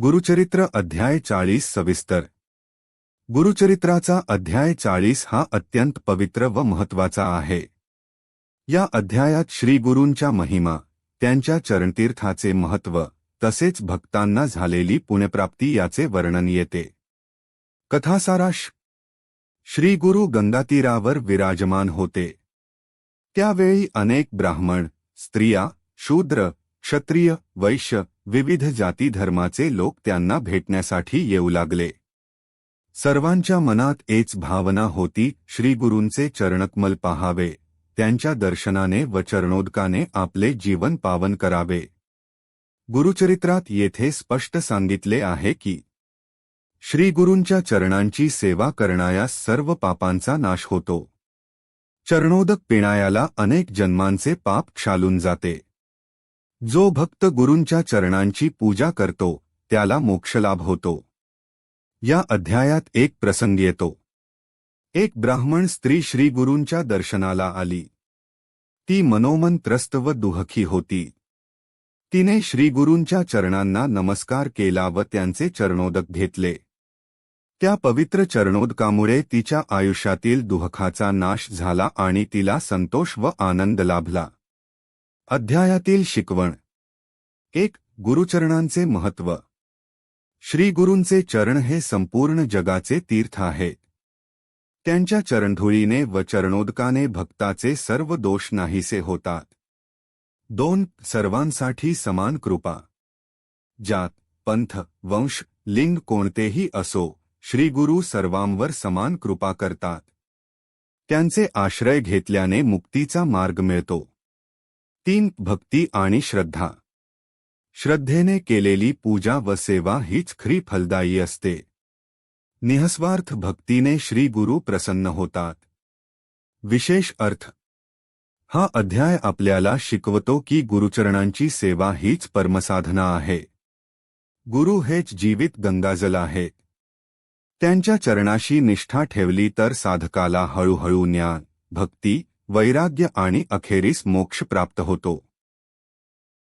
गुरुचरित्र अध्याय चाळीस सविस्तर. गुरुचरित्राचा अध्याय चाळीस हा अत्यंत पवित्र व महत्त्वाचा आहे. या अध्यायात श्रीगुरूंच्या महिमा त्यांच्या चरणतीर्थाचे महत्त्व तसेच भक्तांना झालेली पुण्यप्राप्ती याचे वर्णन येते. कथासाराश. श्री गुरु गंगातीरावर विराजमान होते. त्यावेळी अनेक ब्राह्मण स्त्रिया शूद्र क्षत्रिय वैश्य विविध जाती धर्माचे लोक त्यांना भेटण्यासाठी येऊ लागले. सर्वांच्या मनात एच भावना होती श्रीगुरूंचे चरणकमल पाहावे त्यांच्या दर्शनाने व चरणोदकाने आपले जीवन पावन करावे. गुरुचरित्रात येथे स्पष्ट सांगितले आहे की श्रीगुरूंच्या चरणांची सेवा करणायास सर्व पापांचा नाश होतो. चरणोदक पिणायाला अनेक जन्मांचे पाप क्षालून जाते. जो भक्त गुरूंच्या चरणांची पूजा करतो त्याला मोक्षलाभ होतो. या अध्यायात एक प्रसंग येतो. एक ब्राह्मण स्त्री श्री गुरूंच्या दर्शनाला आली. ती मनोमन त्रस्त व दुहखी होती. तिने श्रीगुरूंच्या चरणांना नमस्कार केला व त्यांचे चरणोदक घेतले. त्या पवित्र चरणोदकामुळे तिच्या आयुष्यातील दुःखाचा नाश झाला आणि तिला संतोष व आनंद लाभला. अध्यायातील शिकवण. एक गुरुचरणांचे महत्त्व. श्री गुरूंचे चरण हे संपूर्ण जगाचे तीर्थ आहे. त्यांच्या चरणधुळीने व चरणोदकाने भक्ताचे सर्व दोष नाहीसे होतात. दोन सर्वांसाठी समान कृपा. जात पंथ वंश लिंग कोणतेही असो श्री गुरु सर्वांवर समान कृपा करतात. त्यांचे आश्रय घेतल्याने मुक्तीचा मार्ग मिळतो. तीन भक्ती आणि श्रद्धा. श्रद्धेने केलेली पूजा व सेवा हीच खरी फलदायी असते. निहस्वार्थ भक्तीने श्री गुरु प्रसन्न होतात. विशेष अर्थ. हा अध्याय आपल्याला शिकवतो की गुरुचरणांची सेवा हीच परमसाधना आहे. गुरु हेच जीवित गंगाजल आहे. त्यांच्या चरणाशी निष्ठा ठेवली तर साधकाला हळूहळू ज्ञान भक्ती वैराग्य आणि अखेरीस मोक्ष प्राप्त होतो.